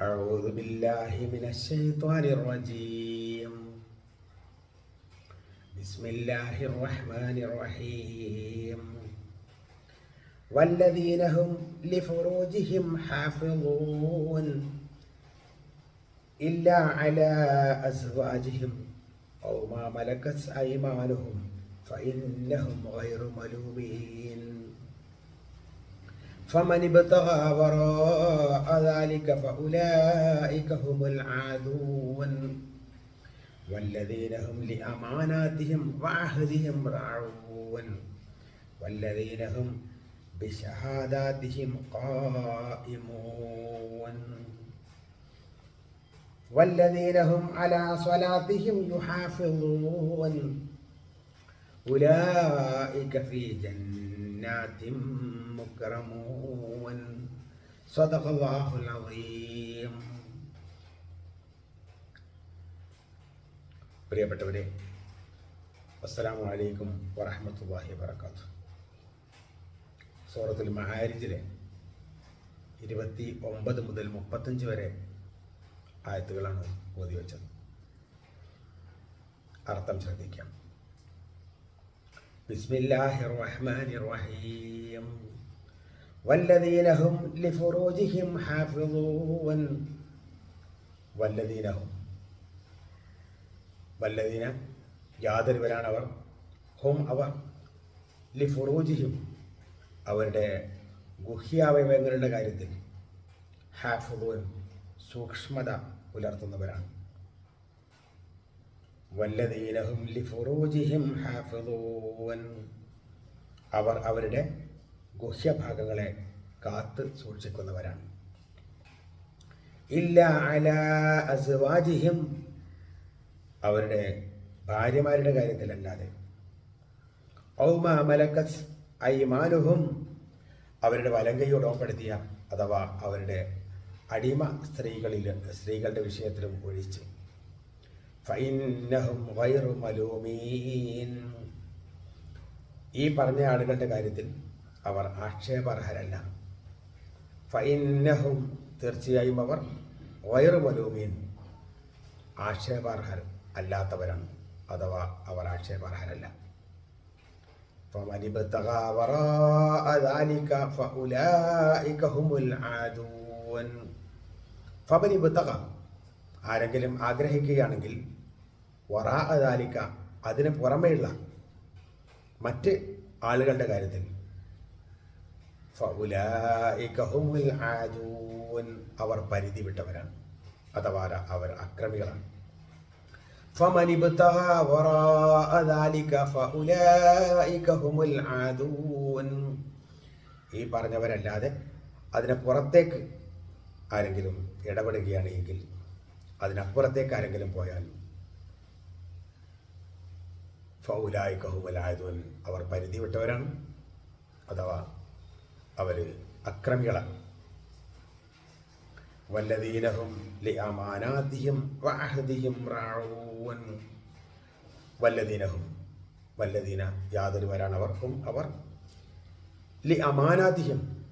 أعوذ بالله من الشيطان الرجيم. بسم الله الرحمن الرحيم. والذين هم لفروجهم حافظون إلا على أزواجهم أو ما ملكت أيمانهم فإنهم غير ملومين. فمن ابتغى وراء ذلك فأولئك هم العادون. والذين هم لأماناتهم وعهدهم راعون. والذين هم بشهاداتهم قائمون. والذين هم على صلاتهم يحافظون. أولئك في جنات مكرمون صدق الله العظيم പ്രിയപ്പെട്ടവരെ അസ്സലാമു അലൈക്കും വറഹമത്തല്ലാഹി വബർക്കാത്തു സൂറത്തുൽ മഹാരിജിലെ ഇരുപത്തി ഒമ്പത് മുതൽ മുപ്പത്തഞ്ച് വരെ ആയത്തുകളാണ് ഓതി വെച്ചത് അർത്ഥം ശ്രദ്ധിക്കാം ബിസ്മില്ലാഹി റഹ്മാനി റഹീം വല്ലദീനഹും ലിഫുറൂജിഹിം ഹാഫിളൂവൻ വല്ലദീനഹും. വല്ലദീന യാതൊരുവരാണ് അവർ ഹും അവർ ലിഫുറൂജിഹിം അവരുടെ ഗുഹ്യാവയവങ്ങളുടെ കാര്യത്തിൽ ഹാഫുദൂൻ സൂക്ഷ്മത പുലർത്തുന്നവരാണ്. ഹാഫിദൂൻ. അവർ അവരുടെ ഗുഹ്യഭാഗങ്ങളെ കാത്ത് സൂക്ഷിക്കുന്നവരാണ്. ഇല്ല അല അസ്വാജിഹിം. അവരുടെ ഭാര്യമാരുടെ കാര്യത്തിലല്ലാതെ. ഔമ മലക്കസ് ഐമാനുഹും. അവരുടെ വലങ്കയോട് ഓപ്പെടുത്തിയ അഥവാ അവരുടെ അടിമ സ്ത്രീകളിൽ സ്ത്രീകളുടെ വിഷയത്തിലും ഒഴിച്ച് ഫൈന്നഹും വൈറു മലൂമീൻ. ഈ പറഞ്ഞ ആളുകളുടെ കാര്യത്തിൽ അവർ ആക്ഷേപാർഹരല്ല. ഫൈനഹും തീർച്ചയായും അവർ വൈറു മലൂമീൻ ആക്ഷേപാർഹർ അല്ലാത്തവരാണ്. അഥവാ അവർ ആക്ഷേപാർഹരല്ല. ആരെങ്കിലും ആഗ്രഹിക്കുകയാണെങ്കിൽ വറാ അതാലിക്ക അതിന് പുറമെയുള്ള മറ്റ് ആളുകളുടെ കാര്യത്തിൽ. അവർ പരിധി വിട്ടവരാണ്. അഥവാ അവർ അക്രമികളാണ്. ഈ പറഞ്ഞവരല്ലാതെ അതിന് പുറത്തേക്ക് ആരെങ്കിലും ഇടപെടുകയാണെങ്കിൽ അതിനപ്പുറത്തേക്ക് ആരെങ്കിലും പോയാൽ ഫൗലായി കഹുമലായതുവൻ അവർ പരിധി വിട്ടവരാണ്. അഥവാ അവർ അക്രമികളാണ്. വല്ലദീനഹും ലിഅമാനാതിഹിം വഅഹദിഹിം റാഊൻ. വല്ലദീനഹും വല്ലദീന യാതൊരുവരാണ് അവർക്കും അവർ. ലി അമാനാതിഹിം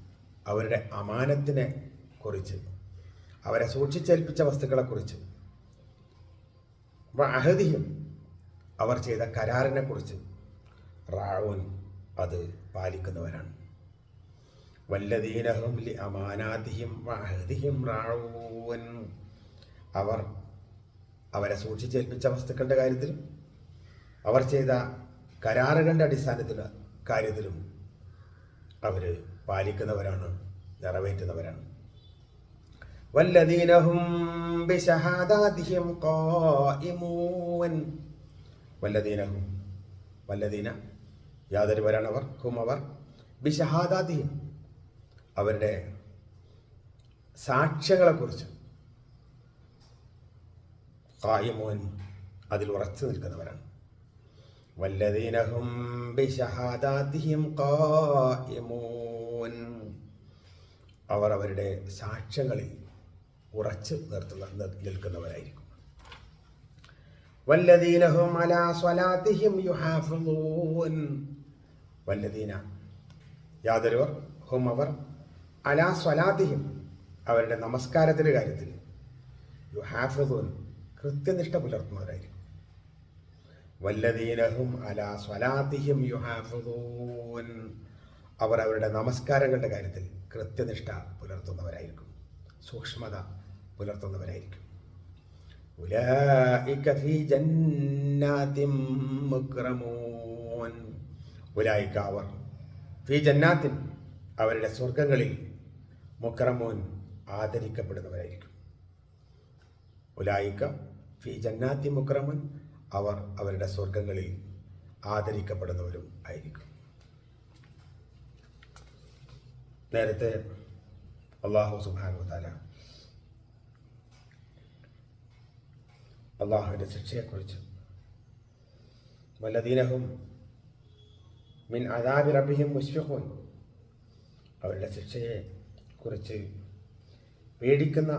അവരുടെ അമാനത്തിനെ കുറിച്ച് അവരെ സൂക്ഷിച്ചേൽപ്പിച്ച വസ്തുക്കളെക്കുറിച്ച് വഅഹദിഹിം അവർ ചെയ്ത കരാറിനെക്കുറിച്ച് കുറിച്ച് റാഊൻ അത് പാലിക്കുന്നവരാണ്. വല്ലദീനഹും ലി അമാനാതിഹിം വഹദിഹിം റാവൂൻ. അവർ അവരെ സൂക്ഷിച്ചേൽപ്പിച്ച വസ്തുക്കളുടെ കാര്യത്തിലും അവർ ചെയ്ത കരാറുകളുടെ അടിസ്ഥാനത്തിൽ കാര്യത്തിലും അവർ പാലിക്കുന്നവരാണ് നിറവേറ്റുന്നവരാണ്. വല്ലദീനഹും ബിശഹാദാതിഹിം ഖായിമൂൻ. വല്ലദീനഹും വല്ലദീന അവർ ഹും അവർ ബിഷഹാദാതിഹിം. അവരുടെ സാക്ഷ്യങ്ങളെക്കുറിച്ച് കായമോൻ അതിൽ ഉറച്ചു നിൽക്കുന്നവരാണ്. വല്ലദീനഹും ബിഷഹാദാതിഹിം കായമോൻ അവർ അവരുടെ സാക്ഷ്യങ്ങളിൽ ഉറച്ചു നിർത്തുന്ന നിൽക്കുന്നവരായിരിക്കും. വല്ലദീനഹും അലാ സ്വലാത്തിഹിം യുഹാഫിളൂൻ വല്ലദീന യാതൊരുവർ ഹും അവർ അലാ സ്വലാത്തിഹിം അവരുടെ നമസ്കാരത്തിന്റെ കാര്യത്തിൽ യു ഹാഫിദൂൻ കൃത്യനിഷ്ഠ പുലർത്തുന്നവരായിരിക്കും. വല്ലദീനഹും അലാ സ്വലാത്തിഹിം യു ഹാഫിദൂൻ അവർ അവരുടെ നമസ്കാരങ്ങളുടെ കാര്യത്തിൽ കൃത്യനിഷ്ഠ പുലർത്തുന്നവരായിരിക്കും. സൂക്ഷ്മത പുലർത്തുന്നവരായിരിക്കും. ഉലായിക ഫീ ജന്നാത്തിൻ മുക്രമൂൻ. ഉലായിക അവർ ഫീ ജന്നാത്തിൻ അവരുടെ സ്വർഗങ്ങളിൽ മുക്രമൂൻ ആദരിക്കപ്പെടുന്നവരായിരിക്കും. ഉലായിക്ക ഫി ജന്നാത്തി മുക്രമൻ അവർ അവരുടെ സ്വർഗങ്ങളിൽ ആദരിക്കപ്പെടുന്നവരും ആയിരിക്കും. നേരത്തെ അള്ളാഹു സുബാനു അള്ളാഹുവിന്റെ ശിക്ഷയെക്കുറിച്ച്. വല്ലദീനഹും മിൻ അദാബി റബിഹിം മുഷ്ഫിഹുൻ അവരുടെ ശിക്ഷയെ കുറിച്ച് പേടിക്കുന്ന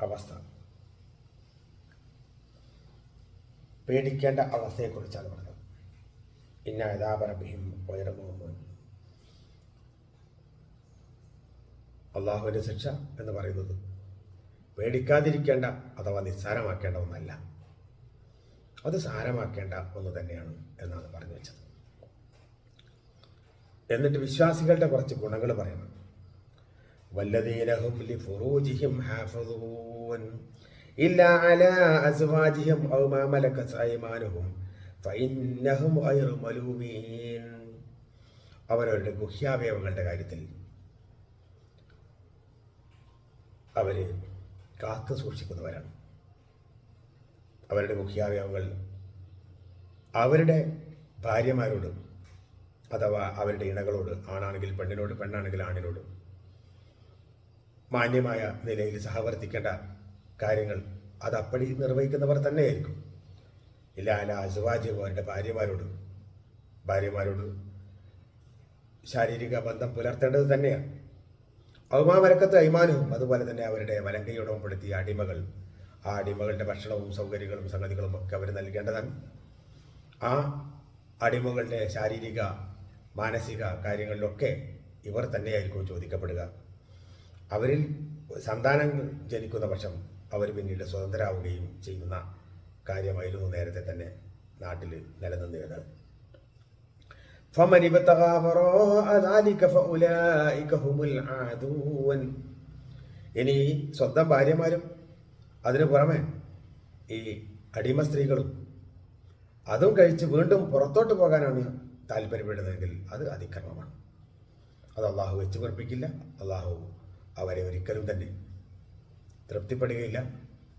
അവസ്ഥ. പേടിക്കേണ്ട അവസ്ഥയെക്കുറിച്ചാണ് പറഞ്ഞത്. ഇന്ന അദാബ അദാബറബിഹിം വൈറമോമോൻ അള്ളാഹുവിന്റെ ശിക്ഷ എന്ന് പറയുന്നത് പേടിക്കാതിരിക്കേണ്ട അഥവാ നിസ്സാരമാക്കേണ്ട ഒന്നല്ല. അത് സാരമാക്കേണ്ട ഒന്ന് തന്നെയാണ് എന്നാണ് പറഞ്ഞു വെച്ചത്. എന്നിട്ട് വിശ്വാസികളുടെ കുറച്ച് ഗുണങ്ങൾ പറയണം. ഹാഫിദൂൻ ഇല്ലാ അലാ അസ്വാജിഹിം ഔ ഫഇന്നഹും മലൂമീൻ. അവരവരുടെ ഗുഹ്യാവയവങ്ങളുടെ കാര്യത്തിൽ അവർ കാത്തു സൂക്ഷിക്കുന്നവരാണ്. അവരുടെ മുഖ്യാവയവങ്ങൾ അവരുടെ ഭാര്യമാരോട് അഥവാ അവരുടെ ഇണകളോട് ആണാണെങ്കിൽ പെണ്ണിനോട് പെണ്ണാണെങ്കിൽ ആണിനോട് മാന്യമായ നിലയിൽ സഹവർത്തിക്കേണ്ട കാര്യങ്ങൾ അത് അപ്പടി നിർവഹിക്കുന്നവർ തന്നെയായിരിക്കും. ഇല്ല അല്ല അസുവാജ്യം അവരുടെ ഭാര്യമാരോട് ഭാര്യമാരോട് ശാരീരിക ബന്ധം പുലർത്തേണ്ടത് തന്നെയാണ്. അവമാമലക്കത്ത് അയ്മാനവും അതുപോലെ തന്നെ അവരുടെ വലങ്കയുടമപ്പെടുത്തിയ അടിമകൾ ആ അടിമകളുടെ ഭക്ഷണവും സൗകര്യങ്ങളും സംഗതികളും ഒക്കെ അവർ നൽകേണ്ടതാണ്. ആ അടിമകളുടെ ശാരീരിക മാനസിക കാര്യങ്ങളിലൊക്കെ ഇവർ തന്നെയായിരിക്കും ചോദിക്കപ്പെടുക. അവരിൽ സന്താനങ്ങൾ ജനിക്കുന്ന പക്ഷം അവർ പിന്നീട് സ്വതന്ത്രരാവുകയും ചെയ്യുന്ന കാര്യമായിരുന്നു നേരത്തെ തന്നെ നാട്ടിൽ നിലനിന്നിരുന്നത്. فمن ابتغى وراء ذلك فأولئك هم العادون ഇനി സ്വന്തം ഭാര്യമാരും അതിനു പുറമെ ഈ അടിമ സ്ത്രീകളും അതും കഴിച്ച് വീണ്ടും പുറത്തോട്ട് പോകാനാണ് താല്പര്യപ്പെടുന്നതെങ്കിൽ അത് അതിക്രമമാണ് അത് അള്ളാഹു വെച്ച് പൊറപ്പിക്കില്ല അള്ളാഹു അവരെ ഒരിക്കലും തന്നെ തൃപ്തിപ്പെടുകയില്ല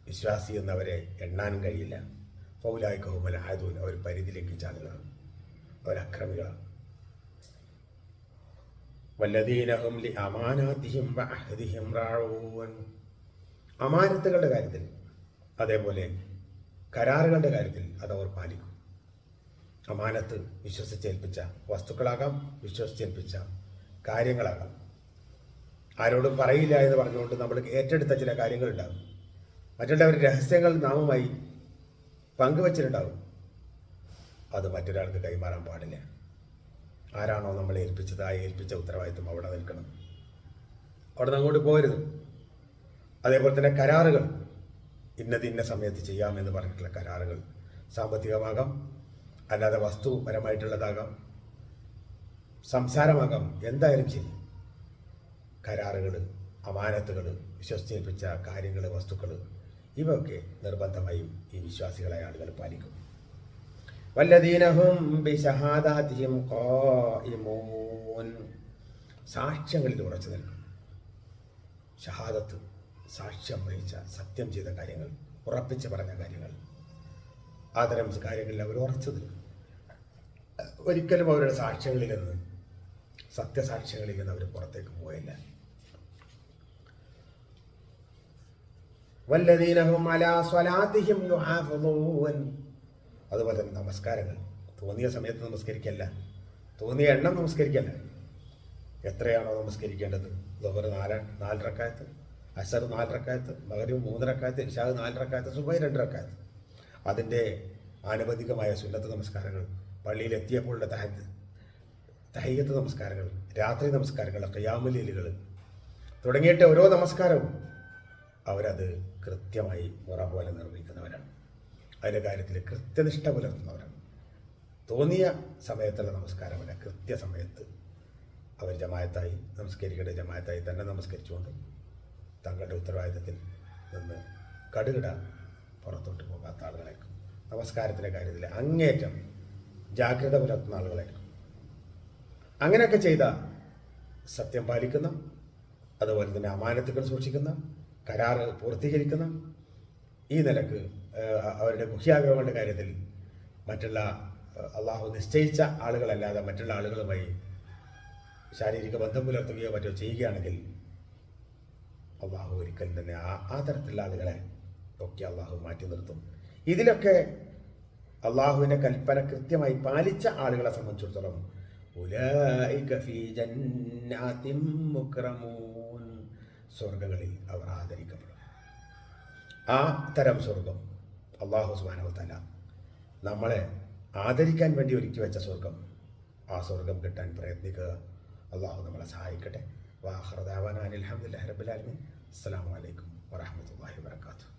വിശ്വാസി എന്നവരെ എണ്ണാനും കഴിയില്ല പൗലായിക്കഹുമൽ ആയതൂൻ അവർ പരിധി ലംഘിച്ച ആളുകളാണ് അവരക്രമികളാണ് അമാനത്തുകളുടെ കാര്യത്തിൽ അതേപോലെ കരാറുകളുടെ കാര്യത്തിൽ അതവർ പാലിക്കും. അമാനത്ത് വിശ്വസിച്ചേൽപ്പിച്ച വസ്തുക്കളാകാം വിശ്വസിച്ചേൽപ്പിച്ച കാര്യങ്ങളാകാം. ആരോടും പറയില്ല എന്ന് പറഞ്ഞുകൊണ്ട് നമ്മൾ ഏറ്റെടുത്ത ചില കാര്യങ്ങളുണ്ടാകും. മറ്റുള്ളവർ രഹസ്യങ്ങൾ നാമമായി പങ്കുവച്ചിട്ടുണ്ടാകും അത് മറ്റൊരാൾക്ക് കൈമാറാൻ പാടില്ല. ആരാണോ നമ്മളെ ഏൽപ്പിച്ചത് ആ ഏൽപ്പിച്ച ഉത്തരവാദിത്വം അവിടെ നിൽക്കണം. അവിടെ നിന്ന് അങ്ങോട്ട് പോരുത് അതേപോലെ തന്നെ കരാറുകൾ. ഇന്നത് ഇന്ന സമയത്ത് ചെയ്യാമെന്ന് പറഞ്ഞിട്ടുള്ള കരാറുകൾ. സാമ്പത്തികമാകാം അല്ലാതെ വസ്തുപരമായിട്ടുള്ളതാകാം സംസാരമാകാം എന്തായാലും ശരി. കരാറുകൾ അമാനത്തുകൾ വിശ്വസിച്ചേൽപ്പിച്ച കാര്യങ്ങൾ വസ്തുക്കൾ ഇവയൊക്കെ നിർബന്ധമായും ഈ വിശ്വാസികളായ ആളുകൾ പാലിക്കും. വല്ലദീനഹും ഖായിമൂൻ. സാക്ഷ്യങ്ങളിൽ ഉറച്ചു നിൽക്കും ഷഹാദത്ത് സാക്ഷ്യം വഹിച്ച സത്യം ചെയ്ത കാര്യങ്ങൾ ഉറപ്പിച്ച് പറഞ്ഞ കാര്യങ്ങൾ. അത്തരം കാര്യങ്ങളിൽ അവർ ഉറച്ചു നിൽക്കും ഒരിക്കലും അവരുടെ സാക്ഷ്യങ്ങളിൽ നിന്ന് സത്യസാക്ഷ്യങ്ങളിൽ നിന്ന് അവർ പുറത്തേക്ക് പോയില്ല. വല്ലദീനഹും അലാ സ്വലാത്തിഹിം അതുപോലെ തന്നെ നമസ്കാരങ്ങൾ. തോന്നിയ സമയത്ത് നമസ്കരിക്കല്ല. തോന്നിയ എണ്ണം നമസ്കരിക്കല്ല. എത്രയാണോ നമസ്കരിക്കേണ്ടത്? ദോഹർ നാല് നാല് റക്കായത്ത് അസർ നാല് റക്കായത്ത് മകരും മൂന്ന് റക്കായത്ത് ഇഷാദ് നാല് റക്കായത്ത് സുബൈ രണ്ട് റക്കായത്ത് അതിന്റെ ആനുപതികമായ സുന്നത്ത് നമസ്കാരങ്ങൾ പള്ളിയിൽ എത്തിയപ്പോഴുള്ള തഹത്ത് തഹയ്യത്ത് നമസ്കാരങ്ങൾ രാത്രി നമസ്കാരങ്ങൾ കയ്യാമലീലുകൾ തുടങ്ങിയിട്ട് ഓരോ നമസ്കാരവും അവരത് കൃത്യമായി മുറ പോലെ നിർവഹിക്കുന്നവരാണ്. അതിന്റെ കാര്യത്തിൽ കൃത്യനിഷ്ഠ പുലർത്തുന്നവരാണ്. തോന്നിയ സമയത്തുള്ള നമസ്കാരം നമസ്കാരമല്ല കൃത്യസമയത്ത് അവർ ജമായത്തായി നമസ്കരിക്കേണ്ട ജമായത്തായി തന്നെ നമസ്കരിച്ചുകൊണ്ട് തങ്ങളുടെ ഉത്തരവാദിത്തത്തിൽ നിന്ന് കടുകിട പുറത്തോട്ട് പോകാത്ത ആളുകളായിരിക്കും. നമസ്കാരത്തിന്റെ കാര്യത്തിൽ അങ്ങേറ്റം ജാഗ്രത പുലർത്തുന്ന ആളുകളായിരിക്കും. അങ്ങനെയൊക്കെ ചെയ്ത സത്യം പാലിക്കുന്ന അതുപോലെ തന്നെ അമാനത്തുകൾ സൂക്ഷിക്കുന്ന കരാറ് പൂർത്തീകരിക്കുന്ന ഈ നിലയ്ക്ക് അവരുടെ മുഖ്യാഗ്രഹങ്ങളുടെ കാര്യത്തിൽ മറ്റുള്ള അള്ളാഹു നിശ്ചയിച്ച ആളുകളല്ലാതെ മറ്റുള്ള ആളുകളുമായി ശാരീരിക ബന്ധം പുലർത്തുകയോ മറ്റോ ചെയ്യുകയാണെങ്കിൽ അള്ളാഹു ഒരിക്കലും തന്നെ ആ ആ തരത്തിലുള്ള ആളുകളെ ഒക്കെ അള്ളാഹു മാറ്റി നിർത്തും. ഇതിലൊക്കെ അള്ളാഹുവിന്റെ കൽപ്പന കൃത്യമായി പാലിച്ച ആളുകളെ സംബന്ധിച്ചിടത്തോളം സ്വർഗങ്ങളിൽ അവർ ആദരിക്കപ്പെടും. ആ തരം സ്വർഗം അള്ളാഹു സുബാനവത്തല നമ്മളെ ആദരിക്കാൻ വേണ്ടി ഒരുക്കി വെച്ച സ്വർഗം ആ സ്വർഗം കിട്ടാൻ പ്രയത്നിക്കുക. അള്ളാഹു നമ്മളെ സഹായിക്കട്ടെ. വാഹർദാവാൻ അലഹമുല്ലാ റബുലാലമി അസ്സാം വലൈക്കും വാഹമത്തല്ലാഹി വാത്തു